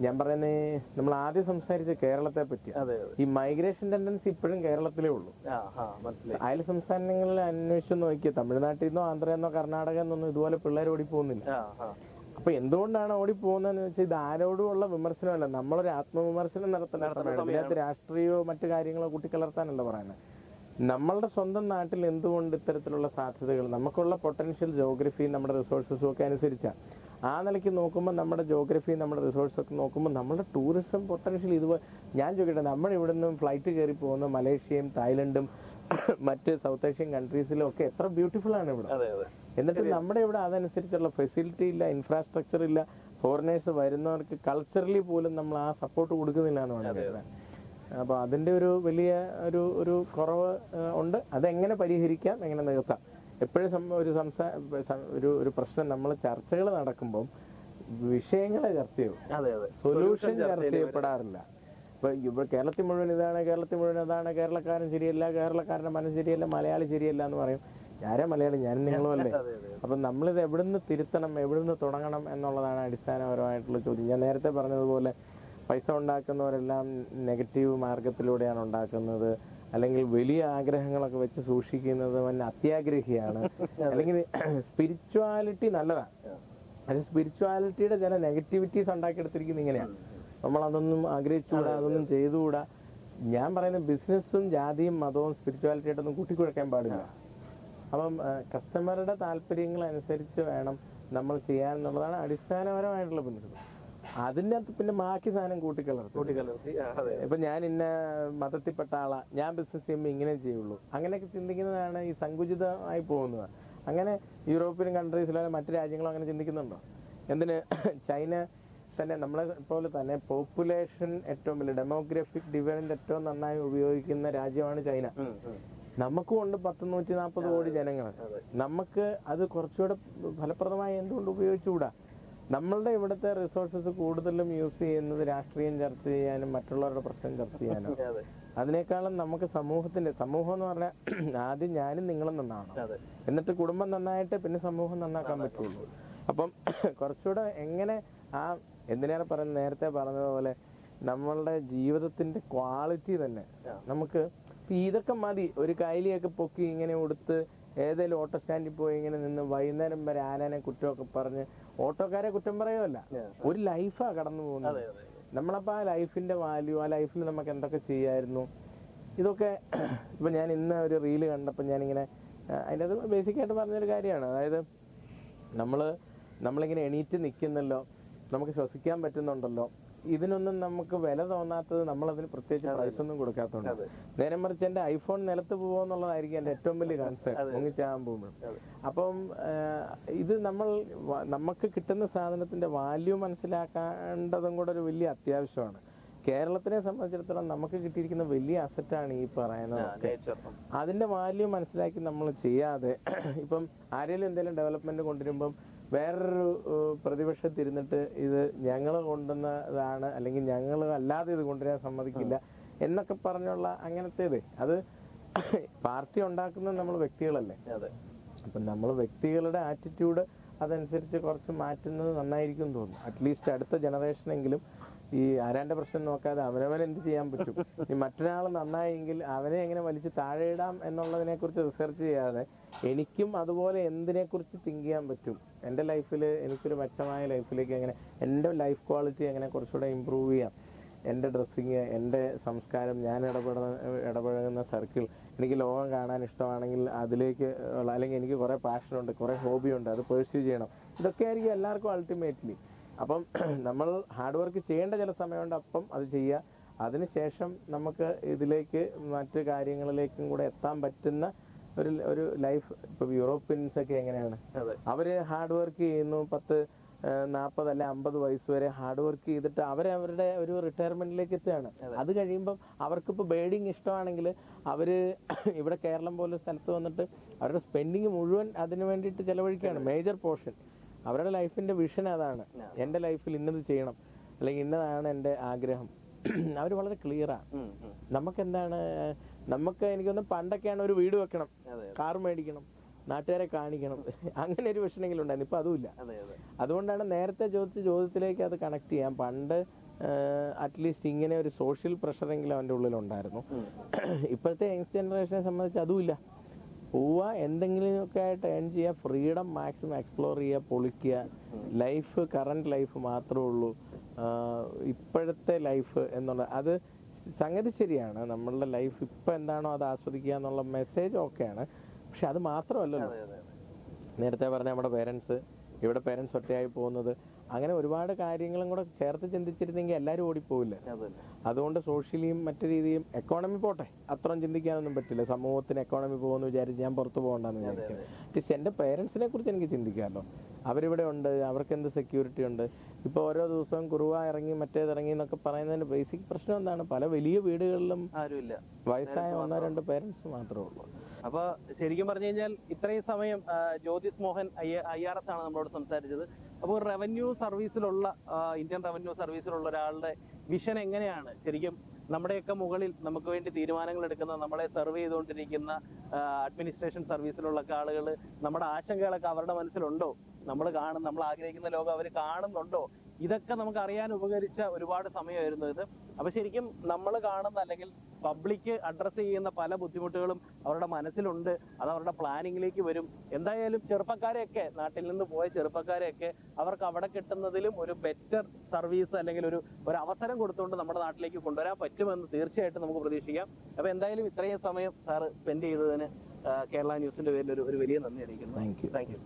ഞാൻ പറയുന്നത് നമ്മൾ ആദ്യം സംസാരിച്ച കേരളത്തെ പറ്റി. ഈ മൈഗ്രേഷൻ ടെൻഡൻസി ഇപ്പോഴും കേരളത്തിലേ ഉള്ളൂ. അയൽ സംസ്ഥാനങ്ങളിൽ അന്വേഷിച്ചു നോക്കിയ തമിഴ്നാട്ടിൽ നിന്നോ ആന്ധ്രയിൽ നിന്നോ കർണാടക എന്നൊന്നും ഇതുപോലെ പിള്ളേർ ഓടി പോകുന്നില്ല. ആ ആ. അപ്പൊ എന്തുകൊണ്ടാണ് ഓടി പോകുന്നതെന്ന് വെച്ചാൽ ഇത് ആരോടുമുള്ള വിമർശനമല്ല. നമ്മളൊരു ആത്മവിമർശനം സമയമാണ്. ഇതിനകത്ത് രാഷ്ട്രീയമോ മറ്റു കാര്യങ്ങളോ കൂട്ടിക്കലർത്താനല്ല പറയുന്നത്. നമ്മളുടെ സ്വന്തം നാട്ടിൽ എന്തുകൊണ്ട് ഇത്തരത്തിലുള്ള സാധ്യതകൾ? നമുക്കുള്ള പൊട്ടൻഷ്യൽ ജോഗ്രഫിയും നമ്മുടെ റിസോഴ്സസും ഒക്കെ അനുസരിച്ചാണ് ആ നിലയ്ക്ക് നോക്കുമ്പോൾ നമ്മുടെ ജോഗ്രഫി നമ്മുടെ റിസോഴ്സ് ഒക്കെ നോക്കുമ്പോൾ നമ്മുടെ ടൂറിസം പൊട്ടൻഷ്യൽ ഇത് ഞാൻ ചോദിക്കട്ടെ നമ്മൾ ഇവിടെ നിന്നും ഫ്ലൈറ്റ് കയറി പോകുന്ന മലേഷ്യയും തായ്ലൻഡും മറ്റ് സൗത്ത് ഏഷ്യൻ കൺട്രീസിലും ഒക്കെ എത്ര ബ്യൂട്ടിഫുൾ ആണ് ഇവിടെ. എന്നിട്ട് നമ്മുടെ ഇവിടെ അതനുസരിച്ചുള്ള ഫെസിലിറ്റി ഇല്ല ഇൻഫ്രാസ്ട്രക്ചർ ഇല്ല ഫോറിനേഴ്സ് വരുന്നവർക്ക് കൾച്ചറലി പോലും നമ്മൾ ആ സപ്പോർട്ട് കൊടുക്കുന്നില്ല എന്ന് പറയുന്നത് അപ്പോൾ അതിന്റെ ഒരു വലിയ ഒരു ഒരു കുറവ് ഉണ്ട്. അതെങ്ങനെ പരിഹരിക്കാം എങ്ങനെ നികത്താം? എപ്പോഴും സം- ഒരു സംസാ ഒരു ഒരു പ്രശ്നം നമ്മൾ ചർച്ചകൾ നടക്കുമ്പം വിഷയങ്ങളെ ചർച്ച ചെയ്യും. സൊല്യൂഷൻ ചർച്ച ചെയ്യപ്പെടാറില്ല. ഇപ്പൊ ഇവിടെ കേരളത്തിൽ മുഴുവൻ ഇതാണ് കേരളത്തിൽ മുഴുവൻ അതാണ് കേരളക്കാരൻ ശരിയല്ല കേരളക്കാരന്റെ മനസ്സ് ശരിയല്ല മലയാളി ശരിയല്ല എന്ന് പറയും. ഞാനാ മലയാളി ഞാനും നിങ്ങളും അല്ലേ അപ്പൊ നമ്മളിത് എവിടുന്ന് തിരുത്തണം എവിടുന്ന് തുടങ്ങണം എന്നുള്ളതാണ് അടിസ്ഥാനപരമായിട്ടുള്ള ചോദ്യം. ഞാൻ നേരത്തെ പറഞ്ഞതുപോലെ പൈസ ഉണ്ടാക്കുന്നവരെല്ലാം നെഗറ്റീവ് മാർഗത്തിലൂടെയാണ് ഉണ്ടാക്കുന്നത്. അല്ലെങ്കിൽ വലിയ ആഗ്രഹങ്ങളൊക്കെ വെച്ച് സൂക്ഷിക്കുന്നത് വൻ അത്യാഗ്രഹിയാണ്. അല്ലെങ്കിൽ സ്പിരിച്വാലിറ്റി നല്ലതാണ്. അത് സ്പിരിച്വാലിറ്റിയുടെ ചില നെഗറ്റിവിറ്റീസ് ഉണ്ടാക്കിയെടുത്തിരിക്കുന്നത് ഇങ്ങനെയാണ്. നമ്മൾ അതൊന്നും ആഗ്രഹിച്ചുകൂടാ അതൊന്നും ചെയ്തുകൂടാ. ഞാൻ പറയുന്ന ബിസിനസ്സും ജാതിയും മതവും സ്പിരിച്വാലിറ്റിയായിട്ടൊന്നും കൂട്ടിക്കുഴക്കാൻ പാടില്ല. അപ്പം കസ്റ്റമറുടെ താല്പര്യങ്ങൾ അനുസരിച്ച് വേണം നമ്മൾ ചെയ്യാൻ എന്നുള്ളതാണ് അടിസ്ഥാനപരമായിട്ടുള്ള പ്രിൻസിപ്പൾ അതിന്റെ അകത്ത് പിന്നെ ബാക്കി സാധനം കൂട്ടിക്കലർത്തും. കൂട്ടിക്കലർത്തി. ഇപ്പൊ ഞാൻ ഇന്ന മതത്തിൽപ്പെട്ട ആളാ. ഞാൻ ബിസിനസ് ചെയ്യുമ്പോൾ ഇങ്ങനെ ചെയ്യുള്ളൂ. അങ്ങനെയൊക്കെ ചിന്തിക്കുന്നതാണ് ഈ സങ്കുചിതമായി പോകുന്നത്. അങ്ങനെ യൂറോപ്യൻ കൺട്രീസിലോ മറ്റു രാജ്യങ്ങളും അങ്ങനെ ചിന്തിക്കുന്നുണ്ടോ? എന്തിന്? ചൈന തന്നെ നമ്മളെ പോലെ തന്നെ പോപ്പുലേഷൻ ഏറ്റവും വലിയ ഡെമോഗ്രഫിക് ഡിവിഡൻഡ് ഏറ്റവും നന്നായി ഉപയോഗിക്കുന്ന രാജ്യമാണ് ചൈന. നമുക്കും ഉണ്ട് പത്ത് നൂറ്റി നാൽപ്പത് കോടി ജനങ്ങൾ നമുക്ക് അത് കുറച്ചുകൂടെ ഫലപ്രദമായി എന്തുകൊണ്ട് ഉപയോഗിച്ചുകൂടാ? നമ്മളുടെ ഇവിടുത്തെ റിസോഴ്സസ് കൂടുതലും യൂസ് ചെയ്യുന്നത് രാഷ്ട്രീയം ചർച്ച ചെയ്യാനും മറ്റുള്ളവരുടെ പ്രശ്നം ചർച്ച ചെയ്യാനും. അതിനേക്കാളും നമുക്ക് സമൂഹത്തിന്റെ സമൂഹം എന്ന് പറഞ്ഞാൽ ആദ്യം ഞാനും നിങ്ങളും നന്നാണ് എന്നിട്ട് കുടുംബം നന്നായിട്ട് പിന്നെ സമൂഹം നന്നാക്കാൻ പറ്റുള്ളൂ. അപ്പം കുറച്ചുകൂടെ എങ്ങനെ ആ എന്തിനാണ് പറയുന്നത് നേരത്തെ പറഞ്ഞതുപോലെ നമ്മളുടെ ജീവിതത്തിന്റെ ക്വാളിറ്റി തന്നെ നമുക്ക് ഇതൊക്കെ മതി. ഒരു കൈലിയൊക്കെ പൊക്കി ഇങ്ങനെ ഉടുത്ത് ഏതെങ്കിലും ഓട്ടോ സ്റ്റാൻഡിൽ പോയി ഇങ്ങനെ നിന്ന് വൈകുന്നേരം വരെ ആനനെ കുറ്റമൊക്കെ പറഞ്ഞ് ഓട്ടോക്കാരെ കുറ്റം പറയുമല്ല ഒരു ലൈഫാ കടന്നു പോകുന്നത്. നമ്മളപ്പോൾ ആ ലൈഫിന്റെ വാല്യൂ ആ ലൈഫിൽ നമുക്ക് എന്തൊക്കെ ചെയ്യായിരുന്നു? ഇതൊക്കെ ഇപ്പൊ ഞാൻ ഇന്ന് ഒരു റീൽ കണ്ടപ്പോൾ ഞാനിങ്ങനെ അതിന്റെ അത് ബേസിക് ആയിട്ട് പറഞ്ഞൊരു കാര്യമാണ്. അതായത് നമ്മൾ നമ്മളിങ്ങനെ എണീറ്റ് നിൽക്കുന്നല്ലോ നമുക്ക് ശ്വസിക്കാൻ പറ്റുന്നുണ്ടല്ലോ ഇതിനൊന്നും നമുക്ക് വില തോന്നാത്തത് നമ്മൾ അതിന് പ്രത്യേകിച്ച് പ്രൈസ് ഒന്നും കൊടുക്കാത്തതുകൊണ്ട്. നേരെ മറിച്ച് എന്റെ ഐഫോൺ നിലത്ത് പോകുമെന്നുള്ളതായിരിക്കും എന്റെ ഏറ്റവും വലിയ കൺസേൺ മുങ്ങിച്ചാകാൻ പോകുമ്പോൾ അപ്പം ഇത് നമ്മൾ നമുക്ക് കിട്ടുന്ന സാധനത്തിന്റെ വാല്യൂ മനസ്സിലാക്കേണ്ടതും കൂടെ ഒരു വലിയ അത്യാവശ്യമാണ്. കേരളത്തിനെ സംബന്ധിച്ചിടത്തോളം നമുക്ക് കിട്ടിയിരിക്കുന്ന വലിയ അസറ്റാണ് ഈ പറയുന്നത് അതിന്റെ വാല്യൂ മനസ്സിലാക്കി നമ്മൾ ചെയ്യാതെ ഇപ്പം ആരെങ്കിലും എന്തെങ്കിലും ഡെവലപ്മെന്റ് കൊണ്ടുവരുമ്പം വേറൊരു പ്രതിപക്ഷത്തിരുന്നിട്ട് ഇത് ഞങ്ങൾ കൊണ്ടുവന്നതാണ് അല്ലെങ്കിൽ ഞങ്ങൾ അല്ലാതെ ഇത് കൊണ്ടുവരാൻ സമ്മതിക്കില്ല എന്നൊക്കെ പറഞ്ഞുള്ള അങ്ങനത്തേത്. അത് പാർട്ടി ഉണ്ടാക്കുന്നത് നമ്മൾ വ്യക്തികളല്ലേ. അപ്പം നമ്മൾ വ്യക്തികളുടെ ആറ്റിറ്റ്യൂഡ് അതനുസരിച്ച് കുറച്ച് മാറ്റുന്നത് നന്നായിരിക്കും തോന്നുന്നു. അറ്റ്ലീസ്റ്റ് അടുത്ത ജനറേഷനെങ്കിലും ഈ ആരാന്റെ പ്രശ്നം നോക്കാതെ അവനവൻ എന്ത് ചെയ്യാൻ പറ്റും? ഈ മറ്റൊരാൾ നന്നായെങ്കിൽ അവനെ എങ്ങനെ വലിച്ച് താഴെ ഇടാം എന്നുള്ളതിനെ കുറിച്ച് റിസർച്ച് ചെയ്യാതെ എനിക്കും അതുപോലെ എന്തിനെ കുറിച്ച് തിങ്ക് ചെയ്യാൻ പറ്റും? എന്റെ ലൈഫിൽ എനിക്കൊരു മെച്ചമായ ലൈഫിലേക്ക് എങ്ങനെ എന്റെ ലൈഫ് ക്വാളിറ്റി എങ്ങനെ കുറച്ചുകൂടെ ഇമ്പ്രൂവ് ചെയ്യാം? എന്റെ ഡ്രസ്സിങ് എന്റെ സംസ്കാരം ഞാൻ ഇടപെടുന്ന ഇടപഴകുന്ന സർക്കിൾ എനിക്ക് ലോകം കാണാൻ ഇഷ്ടമാണെങ്കിൽ അതിലേക്ക് അല്ലെങ്കിൽ എനിക്ക് കുറേ പാഷനുണ്ട് കുറേ ഹോബിയുണ്ട് അത് പേഴ്സ്യൂ ചെയ്യണം. ഇതൊക്കെ ആയിരിക്കും എല്ലാവർക്കും അൾട്ടിമേറ്റ്ലി അപ്പം നമ്മൾ ഹാർഡ് വർക്ക് ചെയ്യേണ്ട ചില സമയമുണ്ട്. അപ്പം അത് ചെയ്യുക. അതിനുശേഷം നമുക്ക് ഇതിലേക്ക് മറ്റു കാര്യങ്ങളിലേക്കും കൂടെ എത്താൻ പറ്റുന്ന ഒരു ഒരു ലൈഫ് ഇപ്പം യൂറോപ്യൻസ് ഒക്കെ എങ്ങനെയാണ്? അവർ അവർ ഹാർഡ് വർക്ക് ചെയ്യുന്നു. പത്ത് നാൽപ്പത് അല്ലെ അമ്പത് വയസ്സ് വരെ ഹാർഡ് വർക്ക് ചെയ്തിട്ട് അവരെ അവരുടെ ഒരു റിട്ടയർമെന്റിലേക്ക് എത്തുകയാണ്. അത്. കഴിയുമ്പം അവർക്കിപ്പോൾ ബേഡിങ് ഇഷ്ടമാണെങ്കിൽ അവർ ഇവിടെ കേരളം പോലെ സ്ഥലത്ത് വന്നിട്ട് അവരുടെ സ്പെൻഡിങ് മുഴുവൻ അതിന് വേണ്ടിയിട്ട് ചിലവഴിക്കുകയാണ്. മേജർ പോർഷൻ അവരുടെ ലൈഫിന്റെ വിഷൻ അതാണ് എന്റെ ലൈഫിൽ ഇന്നത് ചെയ്യണം. അല്ലെങ്കിൽ ഇന്നതാണ് എന്റെ ആഗ്രഹം. അവർ വളരെ ക്ലിയറാണ്. നമുക്ക് എന്താണ് നമുക്ക് എനിക്കൊന്ന് പണ്ടൊക്കെയാണ് ഒരു വീട് വെക്കണം. കാർ മേടിക്കണം. നാട്ടുകാരെ കാണിക്കണം. അങ്ങനെ ഒരു വിഷനെങ്കിലും ഉണ്ടായിരുന്നു. ഇപ്പൊ അതുമില്ല. അതെ അതെ. അതുകൊണ്ടാണ് നേരത്തെ ചോദിച്ച ചോദ്യത്തിലേക്ക് അത് കണക്ട് ചെയ്യാം. പണ്ട് അറ്റ്ലീസ്റ്റ് ഇങ്ങനെ ഒരു സോഷ്യൽ പ്രഷറെങ്കിലും അവന്റെ ഉള്ളിലുണ്ടായിരുന്നു. ഇപ്പോഴത്തെ യങ്സ് ജനറേഷനെ സംബന്ധിച്ച് അതുമില്ല. പോവുക എന്തെങ്കിലുമൊക്കെ ആയിട്ട് ഏൺ ചെയ്യുക ഫ്രീഡം മാക്സിമം എക്സ്പ്ലോർ ചെയ്യുക പൊളിക്കുക. ലൈഫ് കറണ്ട് ലൈഫ് മാത്രമേ ഉള്ളൂ. ഇപ്പോഴത്തെ ലൈഫ് എന്നുള്ള അത് സംഗതി ശരിയാണ്. നമ്മളുടെ ലൈഫ് ഇപ്പം എന്താണോ അത് ആസ്വദിക്കുക എന്നുള്ള മെസ്സേജ് ഓക്കെയാണ് പക്ഷെ അത് മാത്രമല്ലല്ലോ. നേരത്തെ പറഞ്ഞ നമ്മുടെ പേരൻസ് ഇവിടെ പേരൻസ് ഒറ്റയായി പോകുന്നത്. അങ്ങനെ ഒരുപാട് കാര്യങ്ങളും കൂടെ ചേർത്ത് ചിന്തിച്ചിരുന്നെങ്കിൽ എല്ലാവരും ഓടിപ്പോവില്ല. അതെ അതുകൊണ്ട് സോഷ്യലിയും മറ്റു രീതിയും എക്കോണമി പോട്ടെ. അത്രയും ചിന്തിക്കാനൊന്നും പറ്റില്ല. സമൂഹത്തിന് എക്കോണമി പോകുമെന്ന് വിചാരിച്ച് ഞാൻ പുറത്തു പോകണ്ടെന്ന് വിചാരിക്കും. പക്ഷെ എന്റെ പേരൻസിനെ കുറിച്ച് എനിക്ക് ചിന്തിക്കാമല്ലോ. അവരിവിടെ ഉണ്ട് അവർക്ക് എന്ത് സെക്യൂരിറ്റി ഉണ്ട്? ഇപ്പോൾ ഓരോ ദിവസവും കുറുവ ഇറങ്ങി മറ്റേത് ഇറങ്ങി എന്നൊക്കെ പറയുന്നതിന്റെ ബേസിക് പ്രശ്നം എന്താണ്? പല വലിയ വീടുകളിലും വയസ്സായ ഒന്നോ രണ്ടോ പേരൻസ് മാത്രമേ ഉള്ളൂ. അപ്പൊ ശരിക്കും പറഞ്ഞു കഴിഞ്ഞാൽ ഇത്രയും സമയം Jyothis Mohan I R S ആണ് നമ്മളോട് സംസാരിച്ചത്. അപ്പോൾ റവന്യൂ സർവീസിലുള്ള ഇന്ത്യൻ റവന്യൂ സർവീസിലുള്ള ഒരാളുടെ വിഷൻ എങ്ങനെയാണ്? ശരിക്കും നമ്മുടെയൊക്കെ മുകളിൽ നമുക്ക് വേണ്ടി തീരുമാനങ്ങൾ എടുക്കുന്ന നമ്മളെ സെർവ് ചെയ്തുകൊണ്ടിരിക്കുന്ന അഡ്മിനിസ്ട്രേഷൻ സർവീസിലുള്ള ആളുകൾ നമ്മുടെ ആശങ്കകളൊക്കെ അവരുടെ മനസ്സിലുണ്ടോ? നമ്മൾ കാണും നമ്മൾ ആഗ്രഹിക്കുന്ന ലോകം അവർ കാണുന്നുണ്ടോ? ഇതൊക്കെ നമുക്ക് അറിയാൻ ഉപകരിച്ച ഒരുപാട് സമയമായിരുന്നു ഇത്. അപ്പൊ ശരിക്കും നമ്മൾ കാണുന്ന അല്ലെങ്കിൽ പബ്ലിക് അഡ്രസ്സ് ചെയ്യുന്ന പല ബുദ്ധിമുട്ടുകളും അവരുടെ മനസ്സിലുണ്ട്. അത് അവരുടെ പ്ലാനിങ്ങിലേക്ക് വരും. എന്തായാലും ചെറുപ്പക്കാരെയൊക്കെ നാട്ടിൽ നിന്ന് പോയ ചെറുപ്പക്കാരെയൊക്കെ അവർക്ക് അവിടെ കിട്ടുന്നതിലും ഒരു ബെറ്റർ സർവീസ് അല്ലെങ്കിൽ ഒരു ഒരു അവസരം കൊടുത്തുകൊണ്ട് നമ്മുടെ നാട്ടിലേക്ക് കൊണ്ടുവരാൻ പറ്റുമെന്ന് തീർച്ചയായിട്ടും നമുക്ക് പ്രതീക്ഷിക്കാം. അപ്പൊ എന്തായാലും ഇത്രയും സമയം സാറ് സ്പെൻഡ് ചെയ്തതിന് കേരള ന്യൂസിന്റെ പേരിൽ ഒരു ഒരു വലിയ നന്ദി അറിയിക്കുന്നു. Thank you thank you